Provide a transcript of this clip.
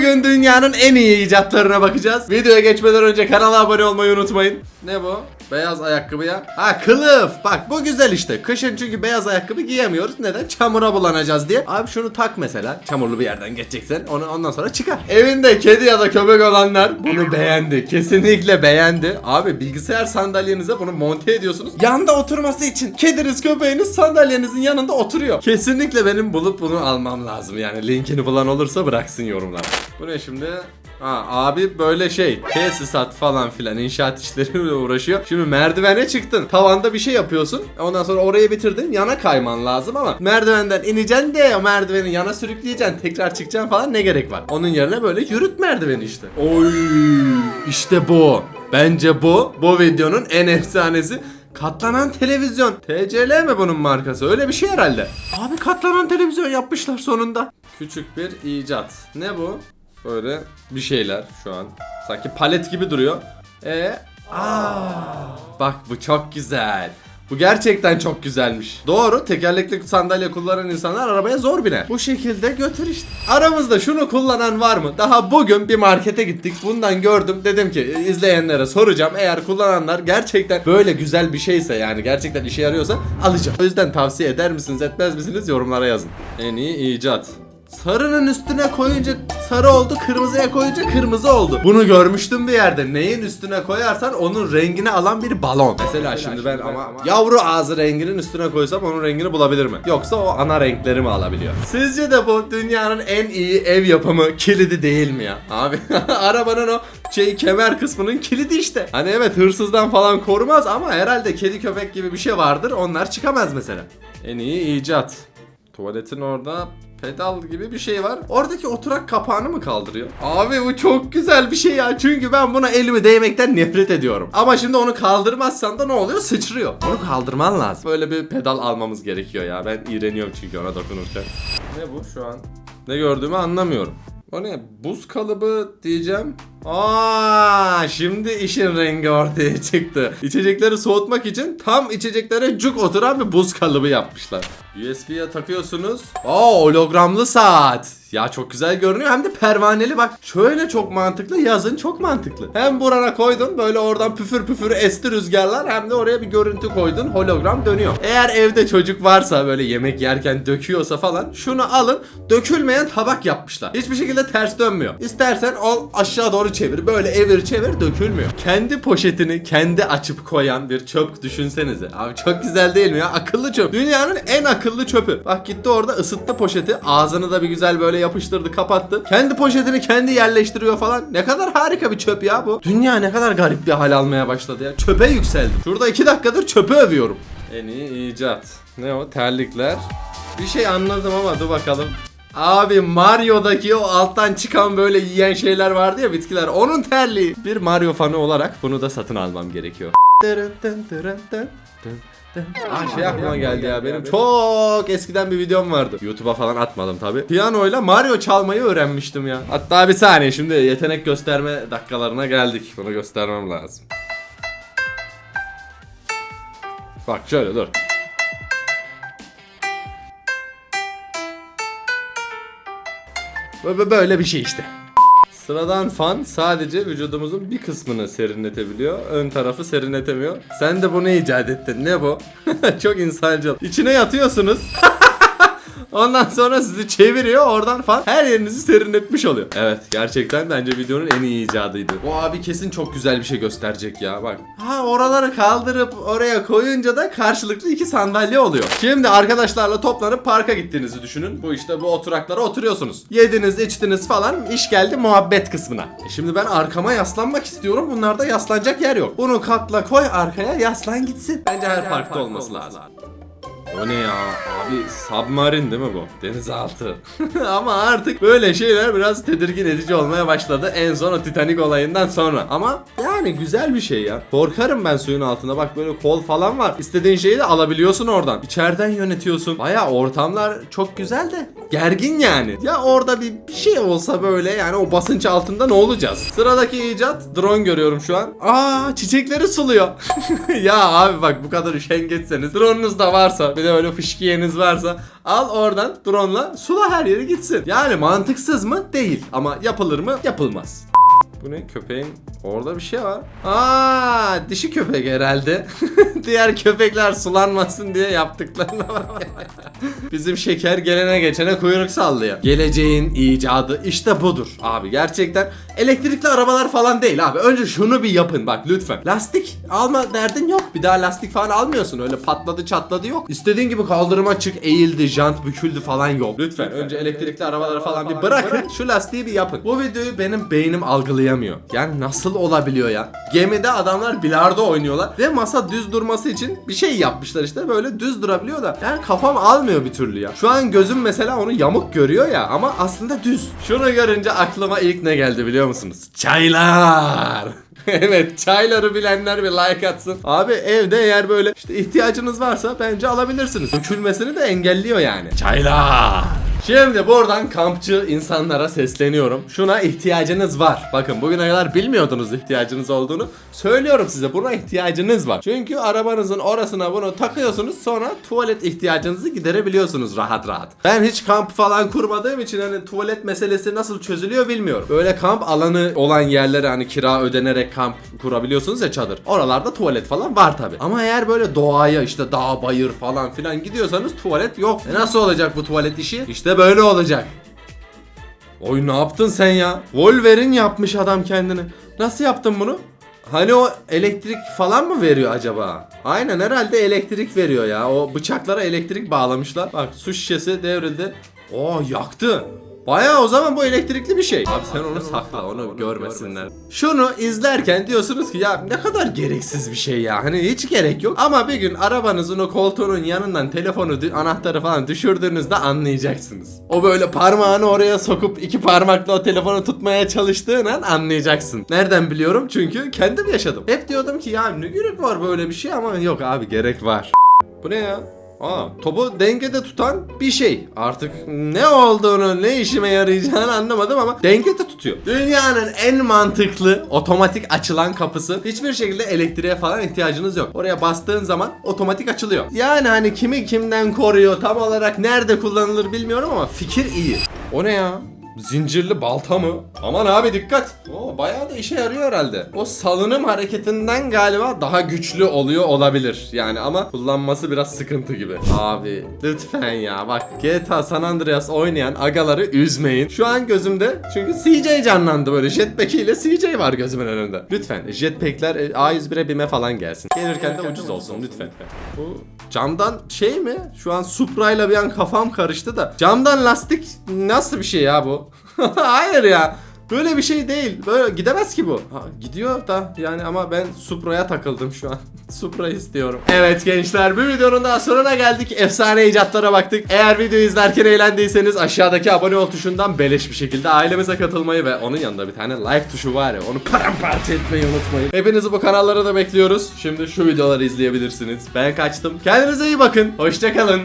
Bugün dünyanın en iyi icatlarına bakacağız. Videoya geçmeden önce kanala abone olmayı unutmayın. Ne bu? Beyaz ayakkabıya. Ha kılıf. Bak bu güzel işte. Kışın çünkü beyaz ayakkabı giyemiyoruz. Neden? Çamura bulanacağız diye. Abi şunu tak mesela. Çamurlu bir yerden geçeceksen onu ondan sonra çıkar. Evinde kedi ya da köpek olanlar bunu beğendi. Kesinlikle beğendi. Abi bilgisayar sandalyenize bunu monte ediyorsunuz. Yanda oturması için. Kediniz köpeğiniz sandalyenizin yanında oturuyor. Kesinlikle benim bulup bunu almam lazım. Yani linkini bulan olursa bıraksın yorumlara. Bu ne şimdi? Ha, abi böyle şey tesisat falan filan inşaat işleriyle uğraşıyor. Şimdi merdivene çıktın. Tavanda bir şey yapıyorsun. Ondan sonra orayı bitirdin. Yana kayman lazım ama merdivenden ineceksin de o merdiveni yana sürükleyeceksin. Tekrar çıkacaksın falan ne gerek var? Onun yerine böyle yürüt merdiveni işte. Oy işte bu. Bence bu bu videonun en efsanesi. Katlanan televizyon. TCL mi bunun markası? Öyle bir şey herhalde. Abi katlanan televizyon yapmışlar sonunda. Küçük bir icat. Ne bu? Böyle bir şeyler şu an. Sanki palet gibi duruyor. E aa bak bu çok güzel. Bu gerçekten çok güzelmiş. Doğru tekerlekli sandalye kullanan insanlar arabaya zor biner. Bu şekilde götür işte. Aramızda şunu kullanan var mı? Daha bugün bir markete gittik. Bundan gördüm. Dedim ki "E, izleyenlere soracağım. Eğer kullananlar gerçekten böyle güzel bir şeyse yani gerçekten işe yarıyorsa alacağım. O yüzden tavsiye eder misiniz etmez misiniz yorumlara yazın. En iyi icat. Sarının üstüne koyunca sarı oldu, kırmızıya koyunca kırmızı oldu. Bunu görmüştüm bir yerde. Neyin üstüne koyarsan onun rengini alan bir balon. Mesela, şimdi ben ama, yavru ağzı renginin üstüne koysam onun rengini bulabilir mi? Yoksa o ana renkleri mi alabiliyor? Sizce de bu dünyanın en iyi ev yapımı kilidi değil mi ya? Abi arabanın o şey kemer kısmının kilidi işte. Hani evet hırsızdan falan korumaz ama herhalde kedi köpek gibi bir şey vardır. Onlar çıkamaz mesela. En iyi icat. Tuvaletin orada pedal gibi bir şey var. Oradaki oturak kapağını mı kaldırıyor? Abi bu çok güzel bir şey ya. Çünkü ben buna elimi değmekten nefret ediyorum. Ama şimdi onu kaldırmazsan da ne oluyor? Sıçrıyor. Onu kaldırman lazım. Böyle bir pedal almamız gerekiyor ya. Ben iğreniyorum çünkü ona dokunurken. Ne bu şu an? Ne gördüğümü anlamıyorum. O ne? Buz kalıbı diyeceğim. Aa, şimdi işin rengi ortaya çıktı. İçecekleri soğutmak için tam içeceklere cuk oturan bir buz kalıbı yapmışlar. USB'ye takıyorsunuz. Aa, hologramlı saat. Ya çok güzel görünüyor hem de pervaneli bak. Şöyle çok mantıklı yazın çok mantıklı. Hem burana koydun böyle oradan püfür püfür esti rüzgarlar hem de oraya bir görüntü koydun hologram dönüyor. Eğer evde çocuk varsa böyle yemek yerken döküyorsa falan şunu alın dökülmeyen tabak yapmışlar. Hiçbir şekilde ters dönmüyor. İstersen al aşağı doğru çevir böyle evir çevir dökülmüyor. Kendi poşetini kendi açıp koyan bir çöp düşünsenize. Abi çok güzel değil mi ya? Akıllı çöp. Dünyanın en akıllı çöpü. Bak gitti orada ısıttı poşeti. Ağzını da bir güzel böyle yapıştırdı kapattı. Kendi poşetini kendi yerleştiriyor falan. Ne kadar harika bir çöp ya bu. Dünya ne kadar garip bir hal almaya başladı ya. Çöpe yükseldi. Şurada iki dakikadır çöpü övüyorum. En iyi icat. Ne o? Terlikler. Bir şey anladım ama dur bakalım. Abi Mario'daki o alttan çıkan böyle yiyen şeyler vardı ya bitkiler. Onun terliği. Bir Mario fanı olarak bunu da satın almam gerekiyor. Ah şey aklıma geldi ya benim çok eskiden bir videom vardı. YouTube'a falan atmadım tabi. Piyanoyla Mario çalmayı öğrenmiştim ya. Hatta bir saniye şimdi yetenek gösterme dakikalarına geldik. Bunu göstermem lazım. Bak şöyle dur. Böyle bir şey işte. Sıradan fan sadece vücudumuzun bir kısmını serinletebiliyor. Ön tarafı serinletemiyor. Sen de bunu icat ettin. Ne bu? Çok insancıl. İçine yatıyorsunuz. Ondan sonra sizi çeviriyor oradan falan her yerinizi serinletmiş oluyor. Evet gerçekten bence videonun en iyi icadıydı. Bu abi kesin çok güzel bir şey gösterecek ya bak. Ha oraları kaldırıp oraya koyunca da karşılıklı iki sandalye oluyor. Şimdi arkadaşlarla toplanıp parka gittiğinizi düşünün. Bu işte bu oturaklara oturuyorsunuz. Yediniz içtiniz falan iş geldi muhabbet kısmına. E şimdi ben arkama yaslanmak istiyorum. Bunlarda yaslanacak yer yok. Bunu katla koy arkaya yaslan gitsin. Bence her parkta olması lazım. O ne ya? Abi submarin değil mi bu? Denizaltı. Ama artık böyle şeyler biraz tedirgin edici olmaya başladı. En son o Titanic olayından sonra. Ama yani güzel bir şey ya. Korkarım ben suyun altında. Bak böyle kol falan var. İstediğin şeyi de alabiliyorsun oradan. İçeriden yönetiyorsun. Baya ortamlar çok güzel de gergin yani. Ya orada bir, bir şey olsa böyle yani o basınç altında ne olacağız? Sıradaki icat drone görüyorum şu an. Aa çiçekleri suluyor. ya abi bak bu kadar üşengeçseniz drone'unuz da varsa bir de böyle fışkiyeniz varsa al oradan drone'la sula her yeri gitsin. Yani mantıksız mı? Değil. Ama yapılır mı? Yapılmaz. Bu ne köpeğin orada bir şey var. Aa dişi köpek herhalde. Diğer köpekler sulanmasın diye yaptıklarına bak. Bizim şeker gelene geçene kuyruk sallıyor. Geleceğin icadı işte budur abi gerçekten. Elektrikli arabalar falan değil abi. Önce şunu bir yapın bak lütfen. Lastik alma derdin yok. Bir daha lastik falan almıyorsun. Öyle patladı çatladı yok. İstediğin gibi kaldırıma çık eğildi jant büküldü falan yok. Lütfen önce elektrikli arabaları falan bir bırakın. Şu lastiği bir yapın. Bu videoyu benim beynim algılayamıyor. Yani nasıl olabiliyor ya? Gemide adamlar bilardo oynuyorlar ve masa düz durması için bir şey yapmışlar işte böyle düz durabiliyor da yani kafam almıyor bir türlü ya. Şu an gözüm mesela onu yamuk görüyor ya ama aslında düz. Şunu görünce aklıma ilk ne geldi biliyor musunuz? Çaylar. evet çayları bilenler bir like atsın. Abi evde eğer böyle işte ihtiyacınız varsa bence alabilirsiniz. Dökülmesini de engelliyor yani. Çaylar. Şimdi buradan kampçı insanlara sesleniyorum. Şuna ihtiyacınız var. Bakın bugüne kadar bilmiyordunuz ihtiyacınız olduğunu. Söylüyorum size buna ihtiyacınız var. Çünkü arabanızın orasına bunu takıyorsunuz sonra tuvalet ihtiyacınızı giderebiliyorsunuz rahat rahat. Ben hiç kamp falan kurmadığım için hani tuvalet meselesi nasıl çözülüyor bilmiyorum. Böyle kamp alanı olan yerlere hani kira ödenerek kamp kurabiliyorsunuz ya çadır. Oralarda tuvalet falan var tabi. Ama eğer böyle doğaya işte dağ bayır falan filan gidiyorsanız tuvalet yok. E nasıl olacak bu tuvalet işi? İşte böyle olacak. Oy ne yaptın sen ya? Wolverine yapmış adam kendini. Nasıl yaptın bunu? Hani o elektrik falan mı veriyor acaba? Aynen herhalde elektrik veriyor ya. O bıçaklara elektrik bağlamışlar. Bak su şişesi devrildi. Oo yaktı. Baya o zaman bu elektrikli bir şey. Abi sen onu sakla onu görmesinler. Şunu izlerken diyorsunuz ki ya ne kadar gereksiz bir şey ya. Hani hiç gerek yok. Ama bir gün arabanızın o koltuğunun yanından telefonu anahtarı falan düşürdüğünüzde anlayacaksınız. O böyle parmağını oraya sokup iki parmakla o telefonu tutmaya çalıştığın an anlayacaksın. Nereden biliyorum? Çünkü kendim yaşadım. Hep diyordum ki ya ne gerek var böyle bir şey ama yok abi gerek var. Bu ne ya? Aa, topu dengede tutan bir şey. Artık ne olduğunu, ne işime yarayacağını anlamadım ama dengede tutuyor. Dünyanın en mantıklı otomatik açılan kapısı. Hiçbir şekilde elektriğe falan ihtiyacınız yok. Oraya bastığın zaman otomatik açılıyor. Yani hani kimi kimden koruyor, tam olarak nerede kullanılır bilmiyorum ama fikir iyi. O ne ya? Zincirli balta mı? Aman abi dikkat. Oo, bayağı da işe yarıyor herhalde. O salınım hareketinden galiba daha güçlü oluyor olabilir. Yani ama kullanması biraz sıkıntı gibi. Abi lütfen ya bak GTA San Andreas oynayan agaları üzmeyin. Şu an gözümde çünkü CJ canlandı böyle jetpack ile CJ var gözümün önünde. Lütfen jetpackler e, A101'e bime falan gelsin. Gelirken de ucuz olsun lütfen. Bu camdan şey mi? Şu an Supra ile bir an kafam karıştı da. Camdan lastik nasıl bir şey ya bu? Hayır ya. Böyle bir şey değil. Böyle gidemez ki bu. Ha, gidiyor da yani ama ben Supra'ya takıldım şu an. Supra istiyorum. Evet gençler bir videonun daha sonuna geldik. Efsane icatlara baktık. Eğer videoyu izlerken eğlendiyseniz aşağıdaki abone ol tuşundan beleş bir şekilde ailemize katılmayı ve onun yanında bir tane like tuşu var ya onu paramparça etmeyi unutmayın. Hepinizi bu kanallara da bekliyoruz. Şimdi şu videoları izleyebilirsiniz. Ben kaçtım. Kendinize iyi bakın. Hoşçakalın.